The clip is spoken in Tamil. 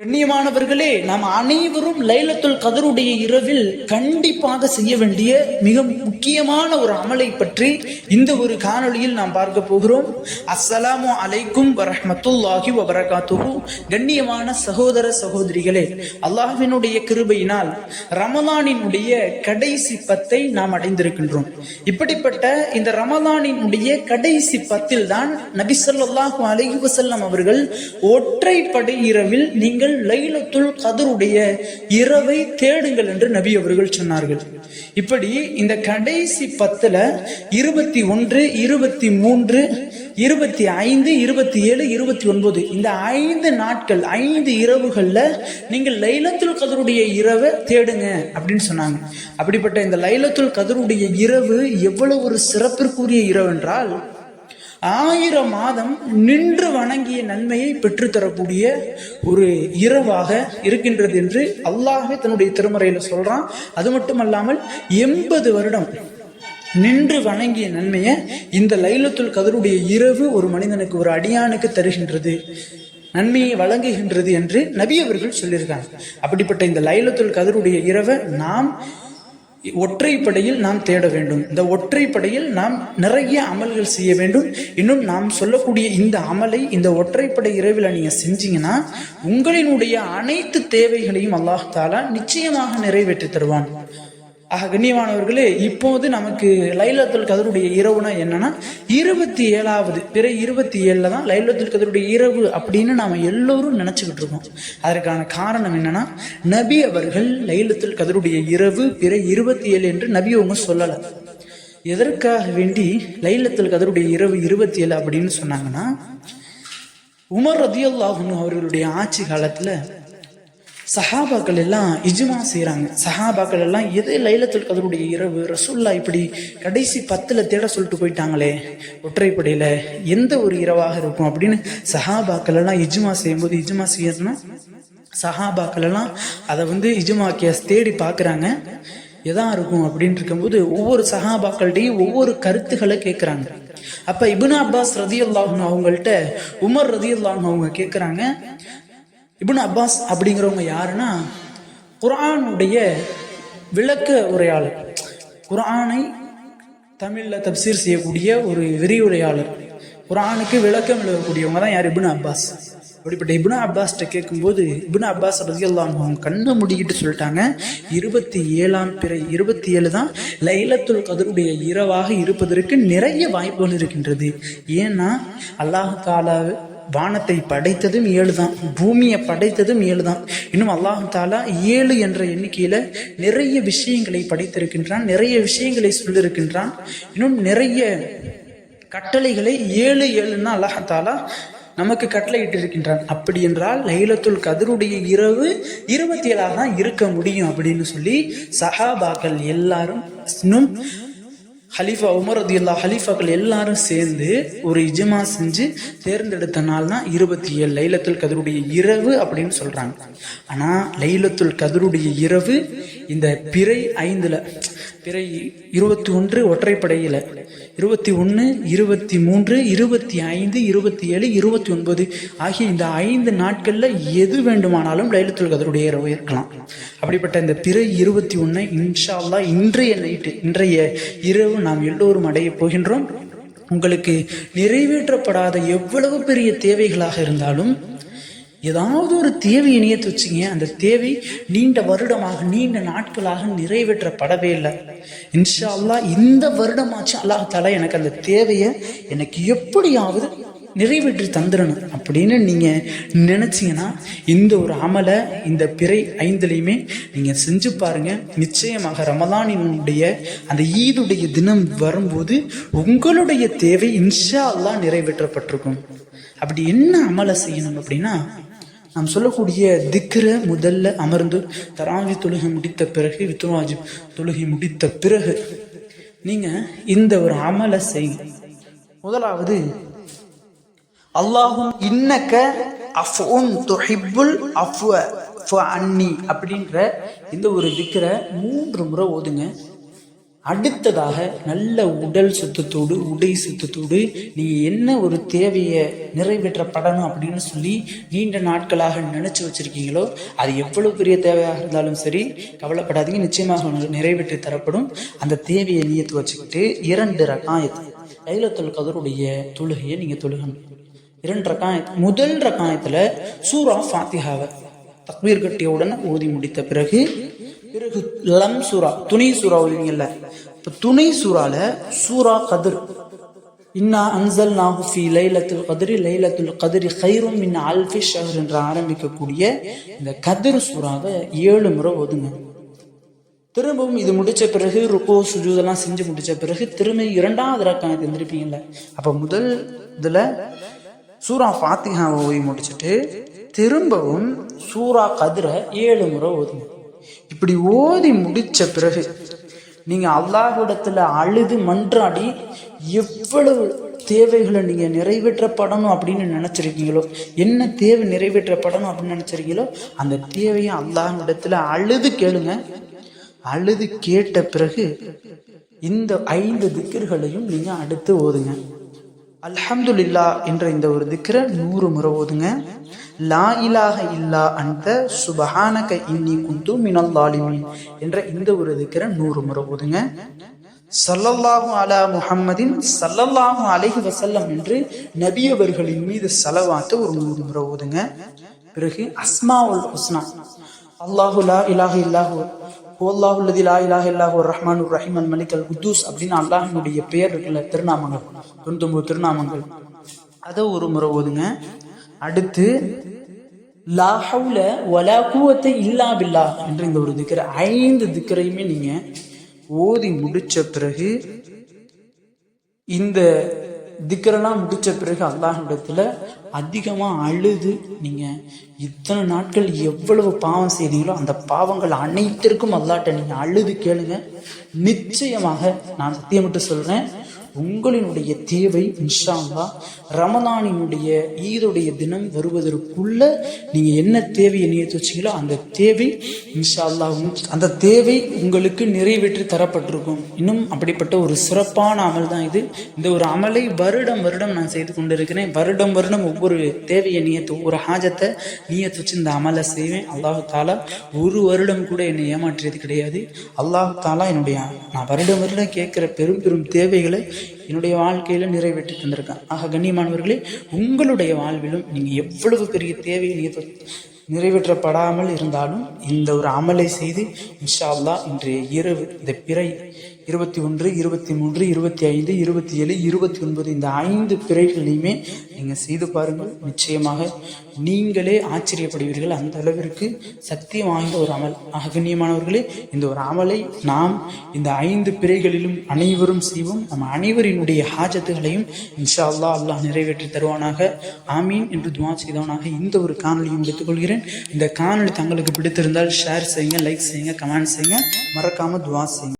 கண்ணியமானவர்களே நாம் அனைவரும் லைலத்துல் கதருடைய இரவில் கண்டிப்பாக செய்ய வேண்டிய மிக முக்கியமான ஒரு அமலை பற்றி இந்த ஒரு காணொளியில் நாம் பார்க்க போகிறோம். அஸ்ஸலாமு அலைக்கும் வரஹ்மத்துல்லாஹி வபரகாத்துஹு. கண்ணியமான சகோதர சகோதரிகளே அல்லாஹினுடைய கிருபையினால் ரமலானினுடைய கடைசி பத்தை நாம் அடைந்திருக்கின்றோம். இப்படிப்பட்ட இந்த ரமலானினுடைய கடைசி பத்தில் தான் நபி சொல்லாஹு அலைஹி வசல்லம் அவர்கள் ஒற்றைப்படை இரவில் நீங்கள் லைலத்துல் கதருடைய இரவை தேடுங்கள் என்று நபி அவர்கள் சொன்னார்கள். இப்படி இந்த கடைசி பத்துல இருபத்தி ஒன்று இருபத்தி மூன்று இருபத்தி ஐந்து இருபத்தி ஏழு இருபத்தி ஒன்பது இந்த ஐந்து நாட்கள் ஐந்து இரவுகளில் நீங்கள் லைலத்துல் கதருடைய இரவை தேடுங்க அப்படின்னு சொன்னாங்க. அப்படிப்பட்ட இந்த லைலத்துல் கதருடைய இரவு எவ்வளவு ஒரு சிறப்பிற்குரிய இரவு என்றால் ஆயிரம் மாதம் நின்று வணங்கிய நன்மையை பெற்றுத்தரக்கூடிய ஒரு இரவாக இருக்கின்றது என்று அல்லாஹே தன்னுடைய திருமறையில் சொல்றான். அது மட்டுமல்லாமல் எண்பது வருடம் நின்று வணங்கிய நன்மையை இந்த லைலத்துல் கதருடைய இரவு ஒரு மனிதனுக்கு ஒரு அடியானுக்கு தருகின்றது நன்மையை வழங்குகின்றது என்று நபி அவர்கள் சொல்லியிருக்காங்க. அப்படிப்பட்ட இந்த லைலத்துல் கதருடைய இரவை நாம் ஒற்றைப்படையில் நாம் தேட வேண்டும். இந்த ஒற்றைப்படையில் நாம் நிறைய அமல்கள் செய்ய வேண்டும். இன்னும் நாம் சொல்லக்கூடிய இந்த அமலை இந்த ஒற்றைப்படை இரவில் நீங்கள் செஞ்சீங்கன்னா உங்களினுடைய அனைத்து தேவைகளையும் அல்லாஹாலா நிச்சயமாக நிறைவேற்றி தருவான். ஆக கண்ணியமானவர்களே இப்போது நமக்கு லைலத்துல் கதருடைய இரவுனா என்னன்னா இருபத்தி ஏழாவது பிற இருபத்தி ஏழில் தான் லைலத்துல் கதருடைய இரவு அப்படின்னு நாம் எல்லோரும் நினச்சிக்கிட்டு இருக்கோம். அதற்கான காரணம் என்னன்னா நபி அவர்கள் லைலத்துல் கதருடைய இரவு பிற இருபத்தி ஏழு என்று நபி அவங்க சொல்லலை. எதற்காக வேண்டி லைலத்துல் கதருடைய இரவு இருபத்தி ஏழு அப்படின்னு சொன்னாங்கன்னா உமர் ரதியுல்லாஹுன்னு அவர்களுடைய ஆட்சி காலத்தில் சஹாபாக்கள் எல்லாம் இஜ்மா செய்கிறாங்க சஹாபாக்கள் எல்லாம் எது லைலத்துல் கதருடைய இரவு? ரசூல்லா இப்படி கடைசி பத்தில் தேட சொல்லிட்டு போயிட்டாங்களே ஒற்றைப்படையில் எந்த ஒரு இரவாக இருக்கும் அப்படின்னு சஹாபாக்கள் எல்லாம் இஜ்மா செய்யும்போது இஜ்மா செய்யறதுன்னா சஹாபாக்கள் எல்லாம் அதை வந்து இஜ்மாக்கிய தேடி பார்க்குறாங்க எதா இருக்கும் அப்படின்னு இருக்கும்போது ஒவ்வொரு சஹாபாக்கள்கிட்டையும் ஒவ்வொரு கருத்துக்களை கேட்குறாங்க அப்போ இபுன் அப்பாஸ் ரதியுல்லாஹன் அவங்கள்ட்ட உமர் ரதியுல்லாஹன் அவங்க கேட்குறாங்க இப்னு அப்பாஸ் அப்படிங்கிறவங்க யாருன்னா குரானுடைய விளக்க உரையாளர். குரானை தமிழில் தப்சீர் செய்யக்கூடிய ஒரு விரிவுரையாளர் குரானுக்கு விளக்கம் எழுதக்கூடியவங்க தான் யார்? Ibn Abbas. அப்படிப்பட்ட இப்னு அப்பாஸ்கிட்ட கேட்கும்போது இப்னு அப்பாஸ் ரதியல்லாம் அவங்க கண்ணை முடிக்கிட்டு சொல்லிட்டாங்க இருபத்தி ஏழாம் பிறை இருபத்தி ஏழு தான் லைலத்துல் கதருடைய இரவாக இருப்பதற்கு நிறைய வாய்ப்புகள் இருக்கின்றது. ஏன்னா அல்லாஹ் தாலா வானத்தை படைத்ததும் ஏழு தான் பூமியை படைத்ததும் ஏழு தான் இன்னும் அல்லாஹு தாலா ஏழு என்ற எண்ணிக்கையில நிறைய விஷயங்களை படைத்திருக்கின்றான் நிறைய விஷயங்களை சொல்லியிருக்கின்றான் இன்னும் நிறைய கட்டளைகளை ஏழு ஏழுன்னா அல்லாஹ் தாலா நமக்கு கட்டளையிட்டு இருக்கின்றான் அப்படி என்றால் லைலத்துல் கதருடைய இரவு இருபத்தி ஏழாக தான் இருக்க முடியும் அப்படின்னு சொல்லி சஹாபாக்கள் எல்லாரும் இன்னும் ஹலீஃபா உமர் ரதியுல்லா ஹலீஃபாக்கள் எல்லாரும் சேர்ந்து ஒரு இஜமா செஞ்சு தேர்ந்தெடுத்த நாள் தான் இருபத்தி ஏழு லைலத்துல் கதருடைய இரவு அப்படின்னு சொல்கிறாங்க ஆனால் லைலத்துல் கதருடைய இரவு இந்த பிறை ஐந்தில் பிறை இருபத்தி ஒன்று ஒற்றைப்படையில். இருபத்தி ஒன்று இருபத்தி மூன்று இருபத்தி ஐந்து இருபத்தி ஏழு இருபத்தி ஒன்பது ஆகிய இந்த ஐந்து நாட்களில் எது வேண்டுமானாலும் லைலத்துல் கதருடைய இரவு இருக்கலாம் அப்படிப்பட்ட இந்த பிறை இருபத்தி ஒன்று இன்ஷால்லா இன்றைய நைட்டு இன்றைய இரவு நாம் எல்லோரும் அடைய போகின்றோம். உங்களுக்கு நிறைவேற்றப்படாத எவ்வளவு பெரிய தேவைகளாக இருந்தாலும் ஏதாவது ஒரு தேவையை நியத்து வச்சுங்க அந்த தேவை நீண்ட வருடமாக நீண்ட நாட்களாக நிறைவேற்றப்படவே இல்லை. இன்ஷா அல்லாஹ் இந்த வருடமாச்சும் அல்லாஹ் தாலா எனக்கு அந்த தேவையை எனக்கு எப்படியாவது நிறைவேற்றி தந்துடணும் அப்படின்னு நீங்கள் நினச்சிங்கன்னா இந்த ஒரு அமலை இந்த பிறை ஐந்துலேயுமே நீங்கள் செஞ்சு பாருங்க. நிச்சயமாக ரமலானினுடைய அந்த ஈதுடைய தினம் வரும்போது உங்களுடைய தேவை இன்ஷா அல்லா நிறைவேற்றப்பட்டிருக்கும். அப்படி என்ன அமலை செய்யணும் அப்படின்னா நாம் சொல்லக்கூடிய திக்ர முதல்ல அமர்ந்து தராவி தொழுகை முடித்த பிறகு வித்துவாஜி தொழுகை முடித்த பிறகு நீங்கள் இந்த ஒரு அமலை செய்யுங்க முதலாவது அல்லாஹும் இன்னக்க அஃபுன் தொஹிபுல் அஃப்வ அன்னி அப்படின்ற இந்த ஒரு திக்கரை மூன்று முறை ஓதுங்க. அடுத்ததாக நல்ல உடல் சுத்தத்தோடு உடை சுத்தத்தோடு நீங்கள் என்ன ஒரு தேவையை நிறைவேற்றப்படணும் அப்படின்னு சொல்லி நீண்ட நாட்களாக நினச்சி வச்சுருக்கீங்களோ அது எவ்வளோ பெரிய தேவையாக இருந்தாலும் சரி கவலைப்படாதீங்க. நிச்சயமாக உங்களுக்கு நிறைவேற்றி தரப்படும். அந்த தேவையை நியத்து வச்சுக்கிட்டு இரண்டு ரகாயத்தை தைலத்தல் கதருடைய தொழுகையை நீங்கள் தொழுகணும். இரண்டு ரகாயத் முதல் ரகாயத்துல சூரா ஃபாத்திஹாவை தக்பீர் கட்டியவுடன் ஓதி முடித்த பிறகு பிறகு லம் சூரா துணை சூரா ஓதுவீங்கல்ல இப்போ துணை சூறால சூரா கதிர். இன்னா அன்சல் நாகு ஃபி லைலத்துல் கதிரி லைலத்துல் கதிரி ஹைரும் மின் அல்ஃபி ஷஹர் என்று ஆரம்பிக்கக்கூடிய இந்த கதிர் சூறாவை ஏழு முறை ஒதுங்க திரும்பவும் இது முடிச்ச பிறகு ருக்கோ சுஜூதெல்லாம் செஞ்சு முடிச்ச பிறகு திரும்ப இரண்டாவது ரக்காயத்தை எழுந்திருப்பீங்கல்ல அப்ப முதல் இதுல சூரா ஃபாத்திகாவை ஓதி முடிச்சுட்டு திரும்பவும் சூரா கதிரை ஏழு முறை ஓதுங்க. இப்படி ஓதி முடிச்ச பிறகு நீங்க அல்லாஹ்விடத்துல அழுது மன்றாடி எவ்வளவு தேவைகளை நீங்க நிறைவேற்றப்படணும் அப்படின்னு நினைச்சிருக்கீங்களோ என்ன தேவை நிறைவேற்றப்படணும் அப்படின்னு நினைச்சிருக்கீங்களோ அந்த தேவையை அல்லாஹ்விடத்துல அழுது கேளுங்க. அழுது கேட்ட பிறகு இந்த ஐந்து திக்கர்களையும் நீங்க அடுத்து ஓதுங்க. அல்ஹம்துல்லா என்ற இந்த ஒரு திக்கிற நூறு முறை ஓதுங்க. லா இலாக இல்லா அந்த சுபஹானக இன்னி குந்து மினல் லாலிமின் என்ற இந்த ஒரு திக்கிற நூறு முறை ஓதுங்க. சல்லல்லாஹு அலா முஹம்மதின் சல்லல்லாஹு அலைஹி வசல்லம் என்று நபி அவர்களின் மீது செலவாத்த ஒரு நூறு முறை ஓதுங்க. பிறகு அஸ்மாவுல் ஹுஸ்னா. அல்லாஹு லா இலாஹ இல்லாஹு அல்லாஹு லதி லா இலாஹ இல்லாஹு ரஹ்மான் ரஹீம் அல் மலிக் அல் குத்தூஸ் அப்படின்னு அல்லாஹினுடைய பெயர் இருக்குல்ல திருநாமங்கள் தொண்ணூத்தொம்பது திருநாமங்கள். அதை ஒரு முறை ஓதுங்க. அடுத்து லா ஹவுல வலா கூவத்தை இல்லா பில்லா என்ற இந்த ஒரு திக்கரை ஐந்து திக்கரையுமே நீங்க ஓதி முடிச்ச பிறகு இந்த திக்கரெல்லாம் முடித்த பிறகு அல்லாஹிடத்தில் அதிகமாக அழுது. நீங்கள் இத்தனை நாட்கள் எவ்வளவு பாவம் செய்தீங்களோ அந்த பாவங்கள் அனைத்திற்கும் அல்லாட்ட நீங்கள் அழுது கேளுங்க. நிச்சயமாக நான் சத்தியமிட்டு சொல்கிறேன் உங்களினுடைய தேவை இன்ஷா ரமதானினுடைய ஈதுடைய தினம் வருவதற்குள்ள நீங்க என்ன தேவையை நியத்து வச்சீங்களோ அந்த தேவை இன்ஷா அந்த தேவை உங்களுக்கு நிறைவேற்றி தரப்பட்டிருக்கும். இன்னும் அப்படிப்பட்ட ஒரு சிறப்பான அமல் தான் இது. இந்த ஒரு அமலை வருடம் வருடம் நான் செய்து கொண்டிருக்கிறேன். வருடம் வருடம் ஒவ்வொரு தேவையை நியத்து ஒவ்வொரு ஹாஜத்தை நியத்து வச்சு இந்த அமலை செய்வேன். அல்லாஹு தாலா ஒரு வருடம் கூட என்னை ஏமாற்றியது கிடையாது. அல்லாஹு தாலா என்னுடைய நான் வருடம் வருடம் கேட்குற பெரும் பெரும் தேவைகளை என்னுடைய வாழ்க்கையில நிறைவேற்றி தந்திருக்கேன். ஆக கண்ணியமானவர்களே உங்களுடைய வாழ்விலும் நீங்க எவ்வளவு பெரிய தேவையை நியத்து நிறைவேற்றப்படாமல் இருந்தாலும் இந்த ஒரு அமலை செய்து இன்ஷா அல்லாஹ் இன்றைய இரவு இந்த பிறை இருபத்தி ஒன்று இருபத்தி மூன்று இருபத்தி ஐந்து இருபத்தி ஏழு இருபத்தி ஒன்பது இந்த ஐந்து பிறைகளையுமே நீங்கள் செய்து பாருங்கள். நிச்சயமாக நீங்களே ஆச்சரியப்படுவீர்கள். அந்த அளவிற்கு சக்தி வாய்ந்த ஒரு அமல். அகண்ணியமானவர்களே இந்த ஒரு அமலை நாம் இந்த ஐந்து பிறைகளிலும் அனைவரும் செய்வோம். நம் அனைவரினுடைய ஹாஜத்துகளையும் இன்ஷா அல்லா அல்லாஹ் நிறைவேற்றி தருவானாக. ஆமீன் என்று துவா செய்தவனாக இந்த ஒரு காணொலியை முடித்துக் கொள்கிறேன். இந்த காணொளி தங்களுக்கு பிடித்திருந்தால் ஷேர் செய்யுங்க லைக் செய்யுங்க கமெண்ட் செய்யுங்க. மறக்காம துவா செய்யுங்க.